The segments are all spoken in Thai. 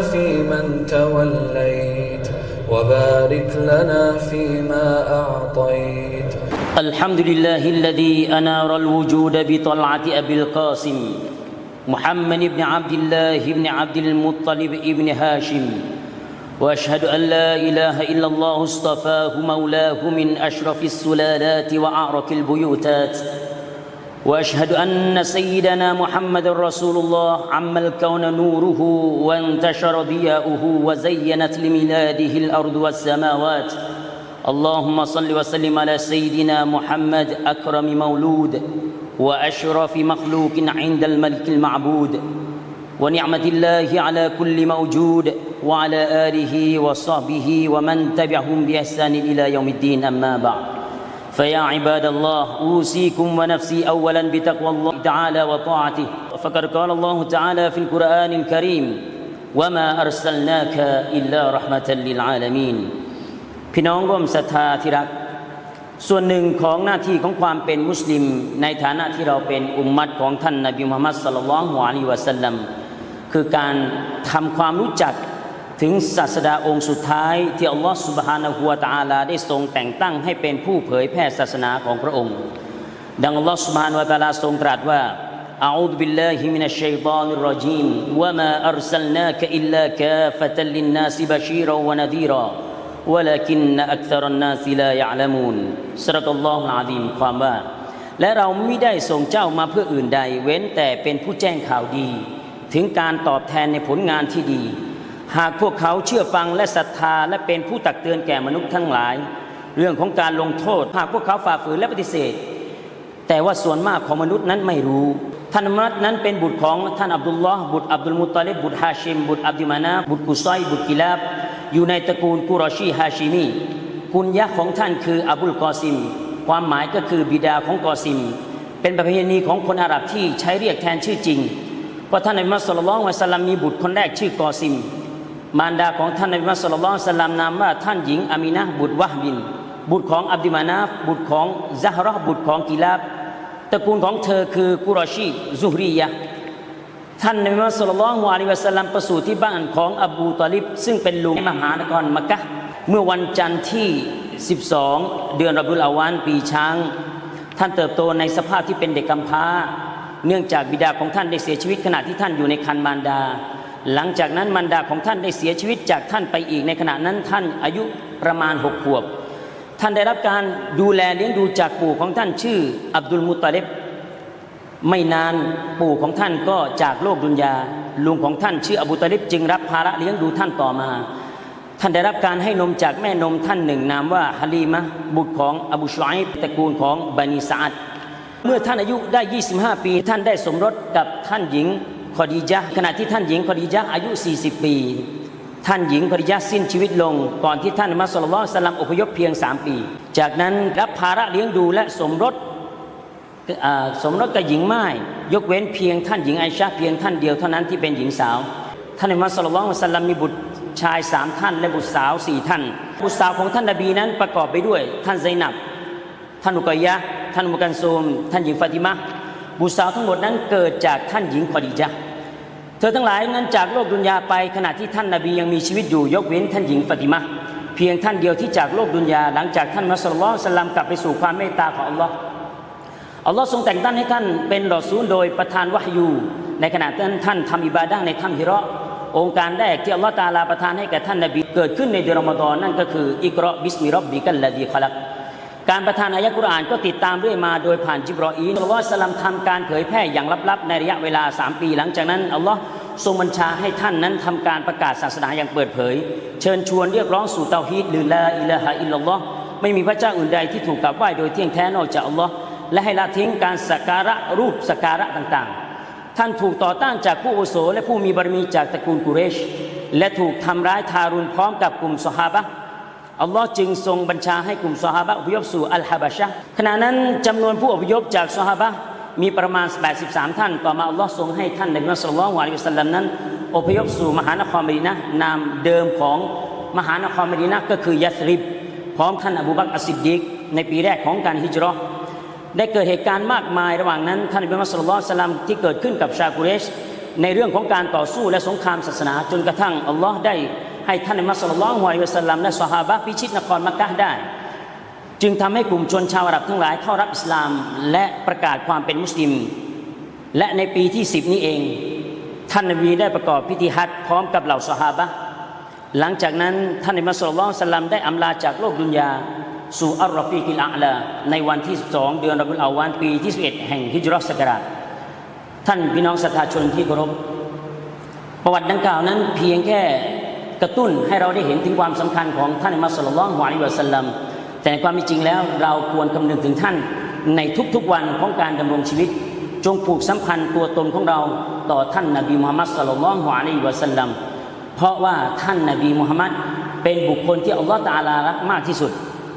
فيمن توليت وبارك لنا فيما أعطيت. الحمد لله الذي أنار الوجود بطلعة أبي القاسم محمد بن عبد الله بن عبد المطلب بن هاشم وأشهد أن لا إله إلا الله اصطفاه مولاه من أشرف السلالات وأعرق البيوتات. وأشهد أن سيدنا محمد رسول الله عم الكون نوره وانتشر ضياؤه وزينت لميلاده الأرض والسماوات. اللهم صل وسلم على سيدنا محمد أكرم مولود وأشرف مخلوق عند الملك المعبود. ونعمة الله على كل موجود وعلى آله وصحبه ومن تبعهم بإحسان إلى يوم الدين. أما بعد. فيا عباد الله اوصيكم ونفسي اولا بتقوى الله تعالى وطاعته فقد قال الله تعالى في القران الكريم وما ارسلناك الا رحمه للعالمين พี่น้องร่วมศรัทธาที่รัก ส่วนหนึ่งของหน้าที่ของความเป็นมุสลิม ในฐานะที่เราเป็นอุมมัตของท่านนบีมุฮัมมัดสัลลัลลอฮุอะลัยฮิวะสัลลัมคือการทำความรู้จัก ถึงศาสดาองค์สุดท้าย ที่อัลลอฮฺสุบฮานะฮูวะตะอาลาได้ทรงแต่งตั้งให้เป็นผู้เผยแพร่ศาสนาของพระองค์ ดังอัลลอฮฺสุบฮานะฮูวะตะอาลาทรงตรัสว่า أعوذ بالله من الشيطان الرجيم وما أرسلناك إلا كافة للناس بشيرا ونذيرا ولكن أكثر الناس لا يعلمون สรักอัลลอฮฺอาดีมความว่า และเราไม่ได้ส่งเจ้ามาเพื่ออื่นใด เว้นแต่เป็นผู้แจ้งข่าวดี ถึงการตอบแทนในผลงานที่ดี หากพวกเขาเชื่อฟังและศรัทธาและเป็นผู้ตักเตือนแก่มนุษย์ทั้งหลาย เรื่องของการลงโทษ หากพวกเขาฝ่าฝืนและปฏิเสธ แต่ว่าส่วนมากของมนุษย์นั้นไม่รู้ ท่านมัดนั้นเป็นบุตรของท่านอับดุลลอฮ์บุตรอับดุลมุตตาลิบบุตรฮาชิม บุตรอับดุมานาบุตรกุซัยบุตรกิลาบอยู่ในตระกูลกุรอชีฮาชิมีกุญยะของท่านคืออับุลกอซิม ความหมายก็คือบิดาของกอซิม เป็นประเพณีของคนอาหรับที่ใช้เรียกแทนชื่อจริงเพราะท่านนบีมุฮัมมัดสุลลัลลอฮุอะลัยฮิวะสัลลัมมีบุตรคนแรกชื่อกอซิม มารดาของท่านนบีมุฮัสุลลัลลอฮุอะลัยฮิวะสัลลัมนามว่าท่านหญิงอามีนะบุตรวะฮ์บิน บุตรของอับดิมานาฟบุตรของซะฮราะบุตรของกิลาบตระกูลของเธอคือกุรอชีซุฮรียะท่านนบีมุฮัสุลลัลลอฮุอะลัยฮิวะสัลลัมประสูติที่บ้านของอบูตอลิบ ซึ่งเป็นลุงมหานครมักกะเมื่อวันจันทร์ที่ 12 เดือนรอบุลอาวานปีช้าง ท่านเติบโตในสภาพที่เป็นเด็กกำพร้า เนื่องจากบิดาของท่านได้เสียชีวิตขณะที่ท่านอยู่ในคันมารดา หลังจากนั้นมารดาของท่านได้เสียชีวิตจากท่านไปอีกในขณะนั้นท่านอายุประมาณหกขวบ ท่านได้รับการดูแลเลี้ยงดูจากปู่ของท่านชื่ออับดุลมุตตาลิบไม่นานปู่ของท่านก็จากโลกดุนยาลุงของท่านชื่ออบูตาลิบจึงรับภาระเลี้ยงดูท่านต่อมา ท่านได้รับการให้นมจากแม่นมท่านหนึ่ง นามว่าฮาลีมะบุตรของอบูชไอตระกูลของบานีซาดเมื่อท่านอายุได้ 25 ปี ท่านได้สมรสกับท่านหญิง คอดียะขณะที่ท่านหญิงคอดียะอายุ 40 ปี ท่านหญิงคอดียะสิ้นชีวิตลง ก่อนที่ท่านมัสลลัลลอฮุอะลัยฮิวะสัลลัมอพยพเพียง 3 ปี จากนั้นรับภาระเลี้ยงดูและสมรสสมรสกับหญิงไม่ายกเว้นเพียงท่านหญิงไอชาเพียงท่านเดียวเท่านั้นที่เป็นหญิงสาว ท่านมามสุลลัลลอฮุอะลัยฮิวะสัลลัมมีบุตรชายสามท่านและบุตรสาวสี่ท่าน บุตรสาวของท่านนบีนั้นประกอบไปด้วย ท่านไซนับ ท่านอุกัยยะ ท่านมุกันซูม ท่านหญิงฟาติมะบุตรสาวทั้งหมดนั้นเกิดจากท่านหญิงคอดีญะ เธอทั้งหลายนั้นจากโลกดุนยาไปขณะที่ท่านนบียังมีชีวิตอยู่ยกเว้นท่านหญิงฟาติมะเพียงท่านเดียวที่จากโลกดุนยาหลังจากท่านมัสลลัลลอฮุอะลัยฮิวะสัลลัมกลับไปสู่ความเมตตาของอัลลอฮ์อัลลอฮ์ทรงแต่งตั้งให้ท่านเป็นรอซูลโดยประทานวะฮยูในขณะนั้นท่านทำอิบาดะห์ในถ้ำฮิราะห์องค์การแรกที่อัลลอฮ์ตาลาประทานให้แก่ท่านนบีเกิดขึ้นในเดือนรอมฎอนนั่นก็คืออิกรอบิสมิรับบิกัลลาดีคลัก การประทานอายะกุรอานก็ติดตามเรื่อยมาโดยผ่านจิบรออีลอัลลอฮ์สลัมทำการเผยแพร่อย่างลับๆ ในระยะเวลา 3 ปี หลังจากนั้นอัลลอฮ์ทรงบัญชาให้ท่านนั้นทำการประกาศศาสนาอย่างเปิดเผย เชิญชวนเรียกร้องสู่เตาฮีดหรือลาอิลาฮะอิลลัลลอฮ์ไม่มีพระเจ้าอื่นใดที่ถูกกราบไหว้โดยเที่ยงแท้นอกจากอัลลอฮ์และให้ละทิ้งการสักการะรูปสักการะต่างๆ ท่านถูกต่อต้านจากผู้อุโสและผู้มีบารมีจากตระกูลกุเรช และถูกทำร้ายทารุณพร้อมกับกลุ่มสหาบะ์ อัลลอฮ์จึงทรงบัญชาให้กลุ่มสหาบะอพยพสู่อัลฮะบะชะขณะนั้นจำนวนผู้อพยพจากสหาบะมีประมาณ 83 ท่าน ต่อมาอัลลอฮ์ทรงให้ท่านในมัสลิมวะลิสัลลัมนั้น อพยพสู่มหานครมดีนะนามเดิมของมหานครมดีนะก็คือยัสริบ พร้อมท่านอบูบักรอัสซิดดิกในปีแรกของการฮิจราะห์ได้เกิดเหตุการณ์มากมายระหว่างนั้น ท่านอิบราฮิมสุลลัลลอฮ์สัลลัมที่เกิดขึ้นกับชากุเรช ในเรื่องของการต่อสู้และสงครามศาสนาจนกระทั่งอัลลอฮ์ได้ ให้ท่านในมัสลิลลอฮ์ฮุอะลัยฮิวะสัลลัมและสหาบะพิชิตนครมักกะฮ์ได้ จึงทำให้กลุ่มชนชาวอาหรับทั้งหลายเข้ารับอิสลามและประกาศความเป็นมุสลิม และในปีที่ 10 นี้เอง ท่านนบีได้ประกอบพิธีฮัจญ์พร้อมกับเหล่าสหาบะหลังจากนั้นท่านในมัสลิลลอฮ์สลัมได้อำลาจากโลกดุนยา สู่อัลรอฟีกิลอาลา ในวันที่ 12 เดือนรบิอุลอาวันปีที่ 11 แห่งฮิจรัสศักราชท่านพี่น้องศรัทธาชนที่เคารพประวัติดังกล่าวนั้นเพียงแค่ กระตุ้นให้เราได้เห็นถึงความสำคัญของท่านมาสลลัลลอฮุอะลัยฮิวะสัลลัมแต่ความจริงแล้วเราควรคำนึงถึงท่านในทุกๆวันของการดำรงชีวิต จงผูกสัมพันธ์ตัวตนของเราต่อท่านนบีมุฮัมมัดสุลลัลลอฮุอะลัยฮิวะสัลลัมเพราะว่าท่านนบีมุฮัมมัดเป็นบุคคลที่อัลลอฮฺตาลารักมากที่สุด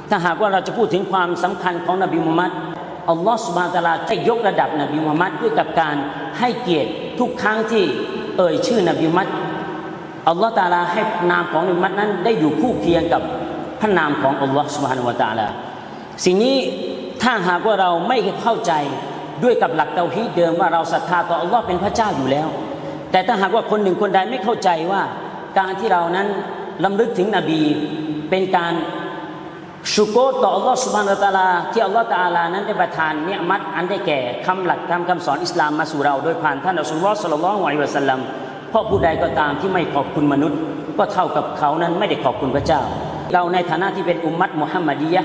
ถ้าหากว่าเราจะพูดถึงความสำคัญของนบีมุฮัมมัดอัลลอฮฺสุบานตะลาได้ยกระดับนบีมุฮัมมัดด้วยกับการให้เกียรติทุกครั้งที่เอ่ยชื่อนบีมุฮัมมัด อัลลอฮฺตาลาให้นามของนบีมุฮัมมัดนั้น ได้อยู่คู่เคียงกับพระนามของอัลลอฮฺสุบฮานาวะตะอาลาสิ่งนี้ถ้าหากว่าเราไม่เข้าใจด้วยกับหลักเตาฮีดเดิมว่าเราศรัทธาต่ออัลลอฮ์เป็นพระเจ้าอยู่แล้ว แต่ถ้าหากว่าคนหนึ่งคนใดไม่เข้าใจว่าการที่เรานั้นลำลึกถึงนบีเป็นการชุโกรต่ออัลลอฮ์สุบฮานาตะอาลาที่อัลลอฮ์ตะอาลานั้นได้ประทานเนืมัดอันได้แก่คำหลักคำคำสอนอิสลามมาสู่เรา โดยผ่านท่านอัลลอฮ์สุลลัลลอฮุอะลัยฮิวะสัลลัม เพราะผู้ใดก็ตามที่ไม่ขอบคุณมนุษย์ ก็เท่ากับเขานั้นไม่ได้ขอบคุณพระเจ้า เราในฐานะที่เป็นอุมมัตมุฮัมมัดียะ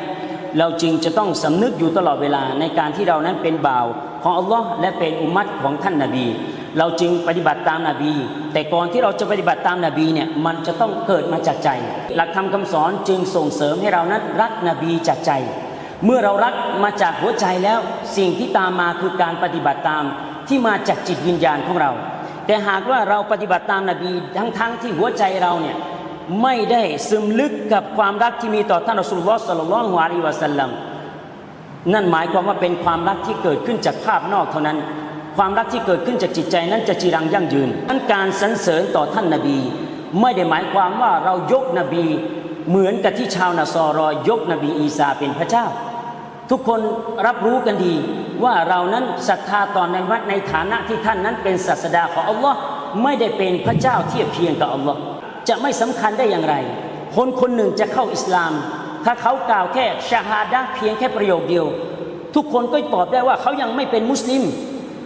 เราจึงจะต้องสำนึกอยู่ตลอดเวลาในการที่เรานั้นเป็นบ่าวของอัลลอฮ์และเป็นอุมมัตของท่านนาบี เราจึงปฏิบัติตามนาบี แต่ก่อนที่เราจะปฏิบัติตามนาบีเนี่ยมันจะต้องเกิดมาจากใจ หลักธรรมคำสอนจึงส่งเสริมให้เรานั้นรักนบีจากใจ เมื่อเรารักมาจากหัวใจแล้วสิ่งที่ตามมาคือการปฏิบัติตามที่มาจากจิตวิญญาณของเรา แต่หากว่าเราปฏิบัติตามนาบีทั้งๆทที่หัวใจเราเนี่ยไม่ได้ซึมลึกกับความรักที่มีต่อท่านอัสลลอฮ์สัลลัลลอฮุอะลัยฮิวะสัลลัมนั่นหมายความว่าเป็นความรักที่เกิดขึ้นจากภาพนอกเท่านั้น ความรักที่เกิดขึ้นจากจิตใจนั้นจะจีรังยั่งยืนนั้นการสรรเสริญต่อท่านนาบี ไม่ได้หมายความว่าเรายกนบีเหมือนกับที่ชาวนาซอรอยกนบีอีสาเป็นพระเจ้า ทุกคนรับรู้กันดี ว่าเรานั้นศรัทธาต่อในวัดในฐานะที่ท่านนั้นเป็นศาสดาของอัลลอฮ์ไม่ได้เป็นพระเจ้าเทียบเคียงกับอัลลอฮ์จะไม่สำคัญได้อย่างไร คนคนหนึ่งจะเข้าอิสลาม ถ้าเขากล่าวแค่ชาฮาดะเพียงแค่ประโยคเดียว ทุกคนก็ตอบได้ว่าเขายังไม่เป็นมุสลิม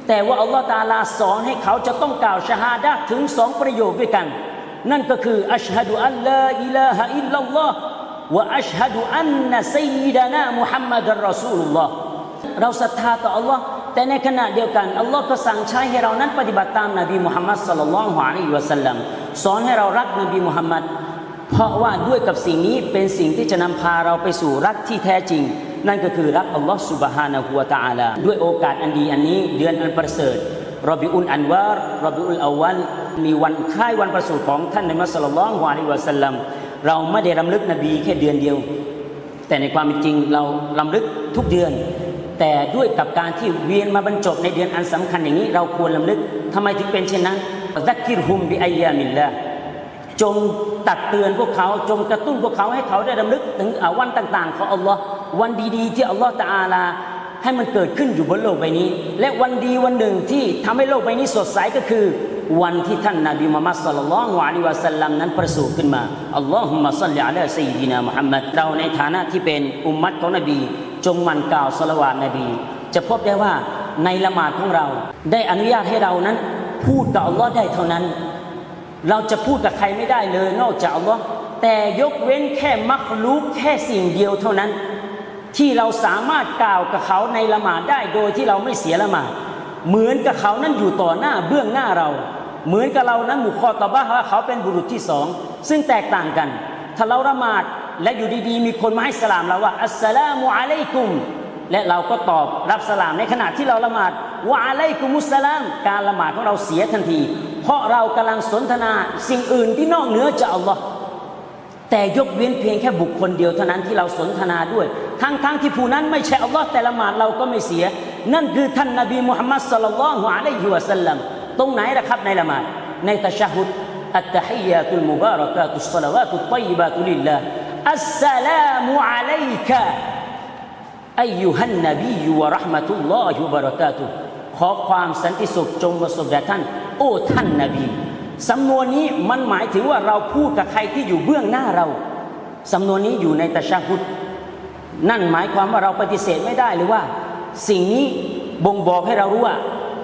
แต่ว่าอัลลอฮฺตาลาสอนให้เขาจะต้องกล่าวชาฮาดะถึงสองประโยคด้วยกัน นั่นก็คืออัชฮะดุอัลลอฮอิลาฮะอิลลัลลอฮ์วะอัชฮะดุอันนะซัยยิดานะมุฮัมมัดรอซูลุลลอฮ์ เราศรัทธาต่ออัลลอฮ์แต่ในขณะเดียวกันอัลลอฮ์ก็สั่งใช้ให้เรานั้นปฏิบัติตามนบีมุฮัมมัดสลลัลฮวาลีวะสัลลัมสอนให้เรารักนบีมุฮัมมัดเพราะว่าด้วยกับสิ่งนี้เป็นสิ่งที่จะนำพาเราไปสู่รักที่แท้จริง นั่นก็คือรักอัลลอฮ์สุบฮานะฮุวาตาลาด้วยโอกาสอันดีอันนี้เดือนอันประเสริฐรอบิอุนอันวาร์รอบิอุลอวันมีวันค่ายวันประสูติของท่านในบีสุลต่าวาลิวะสัลลัมเราไม่ได้รำลึกนบีแค่เดือนเดียว แต่ในความเป็นจริงเราลำลึกทุกเดือน แต่ด้วยกับการที่เวียนมาบรรจบในเดือนอันสำคัญอย่างนี้ เราควรรำลึกทำไมถึงเป็นเช่นนั้นซักกิรฮุมบิอัยามิลลาห์จงตักเตือนพวกเขาจงกระตุ้นพวกเขาให้เขาได้รำลึกถึงวันต่าง ๆ ของอัลลอฮ์วันดีๆ ที่อัลลอฮ์ตะอาลาให้มันเกิดขึ้นอยู่บนโลกใบนี้ และวันดีวันหนึ่งที่ทำให้โลกใบนี้สดใสก็คือ วันที่ท่านนาบีมุฮัมมัดสัลลัลลอฮุอะลัยฮิวะสัลลัมนั้นประสูติขึ้นมาอัลลอฮุมะซัลลิอะลาซัยยินามุฮัมมัดเราในฐานะที่เป็นอุมมัตของนบี จงมันกล่าวสละวาตนบี จะพบได้ว่าในละหมาดของเรา ได้อนุญาตให้เรานั้น พูดกับอัลลอฮ์ได้เท่านั้น เราจะพูดกับใครไม่ได้เลยนอกจากอัลลอฮ์แต่ยกเว้นแค่มักลุกแค่สิ่งเดียวเท่านั้น ที่เราสามารถกล่าวกับเขาในละหมาดได้โดยที่เราไม่เสียละหมาดเหมือนกับเขานั้นอยู่ต่อหน้าเบื้องหน้าเรา เหมือนกับเรานั้นหมู่คอตบะฮ์ว่าเขาเป็นบุรุษที่สองซึ่งแตกต่างกัน ถ้าเราละหมาด และอยู่ดีๆ มีคนมาให้สลามเราว่าอัสสลามุอะลัยกุม และเราก็ตอบรับสลามในขณะที่เราละหมาดวะอะลัยกุมุสลาม การละหมาดของเราเสียทันที เพราะเรากำลังสนทนาสิ่งอื่นที่นอกเหนือจากอัลลอฮ์แต่ยกเว้นเพียงแค่บุคคลเดียวเท่านั้นที่เราสนทนาด้วย ทั้งๆทที่ผู้นั้นไม่ใช่อัลลอฮ์แต่ละหมาดเราก็ไม่เสีย นั่นคือท่านนบีมุฮัมมัดสลลัลลอฮุอะลัยฮิวะสัลลัมตรงไหนล่ะครับในละหมาดในตะชะฮุดอัตตะฮิยาตุลมุบารักาตุสศลาวาตุตอยบาตุลิลลาห์ อัสสลามุอะลัยกะอายุฮันนบีวะราะห์มะตุลลอฮิวะบะเราะกาตุฮ์ขอความสันติสุขจงประสบแด่ท่าน โอ้ท่านนาบีสำนวนนี้มันหมายถึงว่าเราพูดกับใครที่อยู่เบื้องหน้าเราสำนวนนี้อยู่ในตะชาฮุดนั่นหมายความว่าเราปฏิเสธไม่ได้หรือว่า สิ่งนี้บ่งบอกให้เรารู้ว่า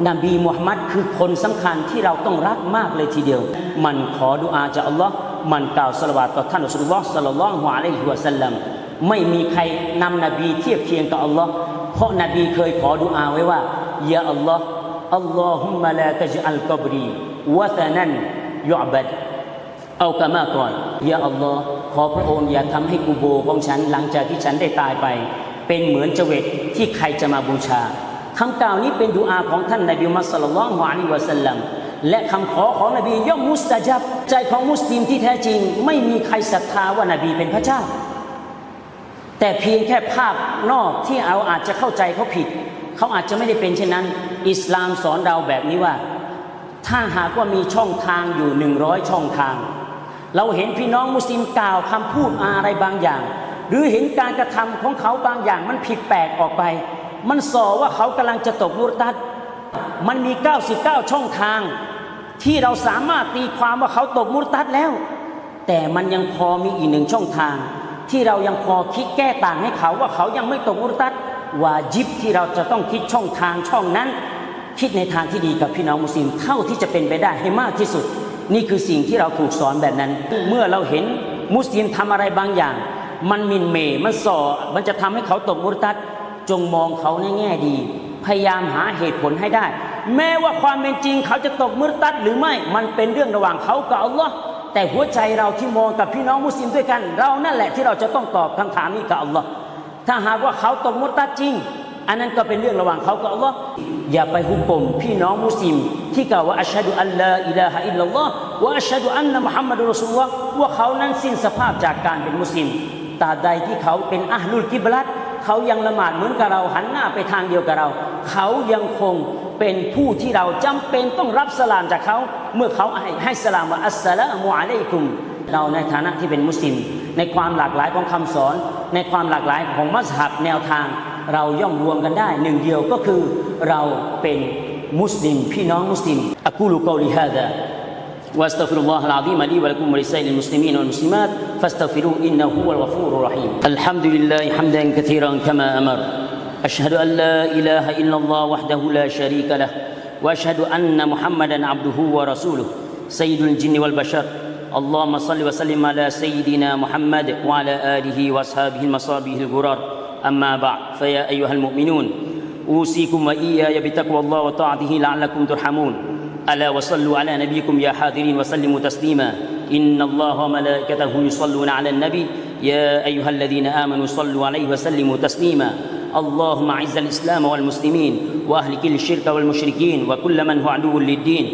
นบีมุฮัมมัดคือคนสำคัญที่เราต้องรักมากเลยทีเดียว มันขอดุอาจากอัลลอฮ์ มันกล่าวสลวาตต่อท่านอัสลลอฮ์สัลลัลลอฮุอะลัยฮิวะสัลลัมไม่มีใครนำนบีเทียบเคียงกับอัลลอฮ์เพราะนบีเคยขอดุอาไว้ว่า ยาอัลลอฮ์อัลลอฮุมะลาตจอัลกับรีวะซานันยุอับดเอากามาก่อน ยาอัลลอฮ์ขอพระองค์อย่าทำให้กูโบของฉันหลังจากที่ฉันได้ตายไป เป็นเหมือนเจเวตที่ใครจะมาบูชาคำกล่าวนี้เป็นดุอาของท่านนบีมุฮัมมัดศ็อลลัลลอฮุอะลัยฮิวะสัลลัมและคำขอของนบีย่อมมุสตะจับ ใจของมุสลิมที่แท้จริง ไม่มีใครศรัทธาว่านบีเป็นพระเจ้า แต่เพียงแค่ภาพนอกที่เราอาจจะเข้าใจเขาผิด เขาอาจจะไม่ได้เป็นเช่นนั้น อิสลามสอนเราแบบนี้ว่า ถ้าหากว่ามีช่องทางอยู่หนึ่งร้อยช่องทาง เราเห็นพี่น้องมุสลิมกล่าวคำพูดอะไรบางอย่าง หรือเห็นการกระทำของเขาบางอย่างมันผิดแปลกออกไป มันส่อว่าเขากำลังจะตกมุรตัดมันมี 99 ช่องทาง ที่เราสามารถตีความว่าเขาตกมุรตัดแล้ว แต่มันยังพอมีอีกหนึ่งช่องทาง ที่เรายังพอคิดแก้ต่างให้เขาว่าเขายังไม่ตกมุรตัดวาจิบที่เราจะต้องคิดช่องทางช่องนั้น คิดในทางที่ดีกับพี่น้องมุสลิมเท่าที่จะเป็นไปได้ให้มากที่สุด นี่คือสิ่งที่เราถูกสอนแบบนั้น เมื่อเราเห็นมุสลิมทำอะไรบางอย่าง มันมินเหมมันส่อมันจะทำให้เขาตกมุรตัดจงมองเขาในแง่ดี พยายามหาเหตุผลให้ได้ แม้ว่าความเป็นจริงเขาจะตกมุรตัดหรือไม่ มันเป็นเรื่องระหว่างเขากับอัลลอฮ์แต่หัวใจเราที่มองกับพี่น้องมุสลิมด้วยกัน เรานั่นแหละที่เราจะต้องตอบคำถามนี้กับอัลลอฮ์ถ้าหากว่าเขาตกมุรตัดจริง อันนั้นก็เป็นเรื่องระหว่างเขากับอัลลอฮ์อย่าไปหุกกลมพี่น้องมุสลิม ที่กล่าวว่าอัชฮะดุอัลลอฮ์อิลาฮะอิลลัลลอฮ์วะอัชฮะดุอันนะมุฮัมมัดุรอสูลุลลอฮ์ว่าเขานั้นสิ้นสภาพจากการเป็นมุสลิมตราบใดที่เขาเป็นอัลลุลกิบลัตเขายังละหมาดเหมือนกับเราหันหน้าไปทางเดียวกับเรา เขายังคง เป็นผู้ที่เราจำเป็นต้องรับสลามจากเขา เมื่อเขาให้ให้สลามว่าอัสสลามุอะลัยกุม เราในฐานะที่เป็นมุสลิม ในความหลากหลายของคำสอน ในความหลากหลายของมัสฮับแนวทาง เราย่อมรวมกันได้หนึ่งเดียวก็คือเราเป็นมุสลิม พี่น้องมุสลิมอักูลุกอลิฮาดา واستغفر الله العظيم لي ولكم ولسائر المسلمين والمسلمات فاستغفروه انه هو الغفور الرحيم الحمد لله حمدا كثيرا كما امر أشهد أن لا إله إلا الله وحده لا شريك له وأشهد أن محمدا عبده ورسوله سيد الجن والبشر. اللهم صل وسلم على سيدنا محمد وعلى آله وأصحابه المصابيح الغرار. أما بعد فيا أيها المؤمنون أوصيكم وإياي بتقوى الله وطاعته لعلكم ترحمون. ألا وصلوا على نبيكم يا حاضرين وسلموا تسليما. إن الله وملائكته يصلون على النبي. يا أيها الذين آمنوا صلوا عليه وسلموا تسليما. اللهم أعز الإسلام والمسلمين وأهلك الشرك والمشركين وكل من هو عدو للدين.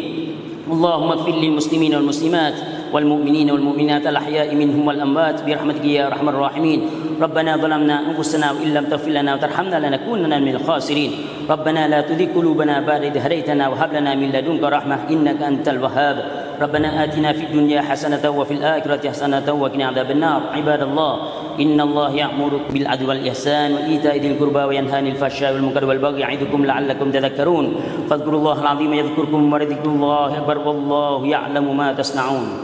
اللهم اغفر للمسلمين والمسلمات والمؤمنين والمؤمنات الأحياء منهم والأموات برحمتك يا أرحم الراحمين. ربنا ظلمنا أنفسنا وإن لم تغفر لنا وترحمنا لنكونن من الخاسرين. ربنا لا تذق قلوبنا بعد إذ هديتنا وهب لنا من لدنك رحمة إنك أنت الوهاب. ربنا آتنا في الدنيا حسنة وفي الآخرة حسنة وقنا عذاب النار. عباد الله إن الله يأمر بالعدل والإحسان وإيتاء ذي القربى وينهى عن الفحشاء والمنكر والبغي يعظكم لعلكم تذكرون. فاذكروا الله العظيم يذكركم ولذكر الله أكبر والله يعلم ما تصنعون.